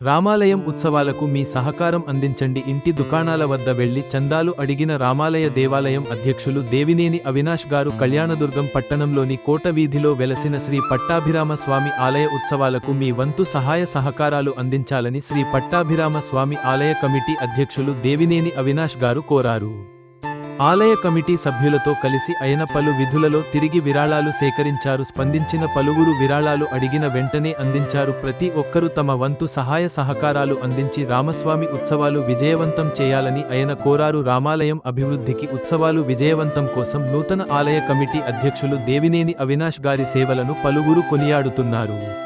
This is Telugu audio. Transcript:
రామాలయం ఉత్సవాలకు మీ సహకారం అందించండి. ఇంటి దుకాణాల వద్ద వెళ్ళి చందాలు అడిగిన రామాలయ దేవాలయం అధ్యక్షులు దేవినేని అవినాష్ గారు కళ్యాణదుర్గం పట్టణంలోని కోట వీధిలో వెలసిన శ్రీ పట్టాభిరామ స్వామి ఆలయ ఉత్సవాలకు మీ వంతు సహాయ సహకారాలు అందించాలని శ్రీ పట్టాభిరామ స్వామి ఆలయ కమిటీ అధ్యక్షులు దేవినేని అవినాష్ గారు కోరారు. ఆలయ కమిటీ సభ్యులతో కలిసి ఆయన పలు విధులలో తిరిగి విరాళాలు సేకరించారు. స్పందించిన పలువురు విరాళాలు అడిగిన వెంటనే అందించారు. ప్రతి ఒక్కరూ తమ వంతు సహాయ సహకారాలు అందించి రామస్వామి ఉత్సవాలు విజయవంతం చేయాలని ఆయన కోరారు. రామాలయం అభివృద్ధికి ఉత్సవాలు విజయవంతం కోసం నూతన ఆలయ కమిటీ అధ్యక్షులు దేవినేని అవినాష్ గారి సేవలను పలువురు కొనియాడుతున్నారు.